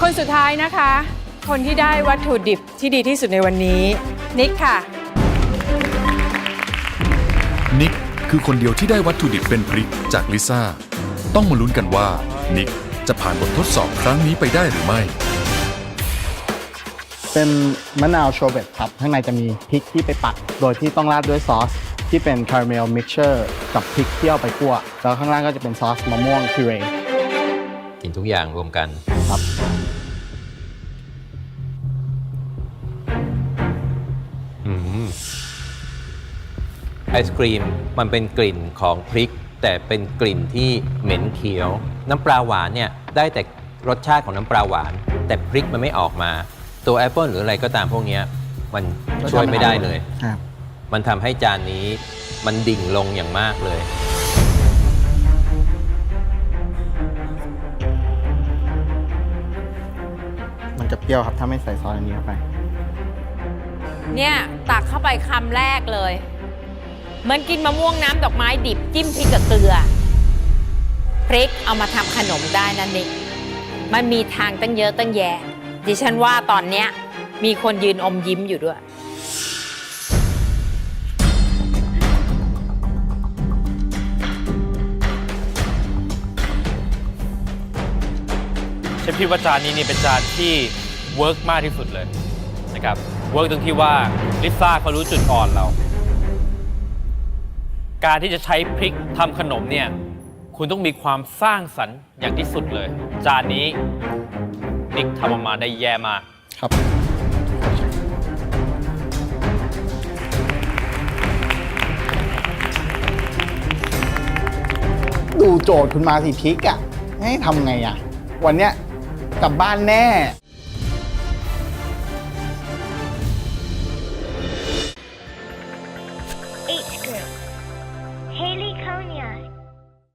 คนสุดท้ายนะคะ คนที่ได้วัตถุดิบที่ดีที่สุดในวันนี้ นิกค่ะ นิกคือคนเดียวที่ได้วัตถุดิบเป็นพริกจากลิซ่า ต้องมาลุ้นกันว่า นิกจะผ่านบททดสอบครั้งนี้ไปได้หรือไม่ เป็นมะนาวโชเบตครับ ข้างในจะมีพริกที่ไปปัดโดยที่ต้องราดด้วยซอส ที่เป็นคาราเมลมิกเชอร์กับพริกที่เอาไปคั่ว แล้วข้างล่างก็จะเป็นซอสมะม่วงพิเรกินทุกอย่างรวมกันครับ ไอศครีมมันเป็นกลิ่นของพริก แต่เป็นกลิ่นที่เหม็นเขียว น้ำปลาหวานเนี่ยได้แต่รสชาติของน้ำปลาหวาน แต่พริกมันไม่ออกมา ตัวแอปเปิลหรืออะไรก็ตามพวกเนี้ยมันช่วยไม่ได้เลย ครับ มันทำให้จานนี้มันดิ่งลงอย่างมากเลย มันจะเปรี้ยวครับถ้าไม่ใส่ซอสอันนี้เข้าไป เนี่ยตักเข้าไปคำแรกเลย เหมือนกินมะม่วงน้ำดอกไม้ดิบจิ้มพริกกับเกลือ พริกเอามาทำขนมได้นั่นเองมันมีทางตั้งเยอะตั้งแยะ ดิฉันว่าตอนเนี้ยมีคนยืนอมยิ้มอยู่ด้วย ฉันคิดว่าจานนี้นี่เป็นจานที่เวิร์กมากที่สุดเลยนะครับ เวิร์กตรงที่ว่าลิซ่าเขารู้จุดอ่อนเรา การที่จะใช้พริกทำขนมเนี่ย คุณต้องมีความสร้างสรรค์อย่างที่สุดเลย จานนี้นิกทำออกมาได้แย่มาก ครับ ดูโจทย์คุณมาสิพริกอะให้ทำไงอะวันเนี้ยกลับบ้านแน่ Haley Konya.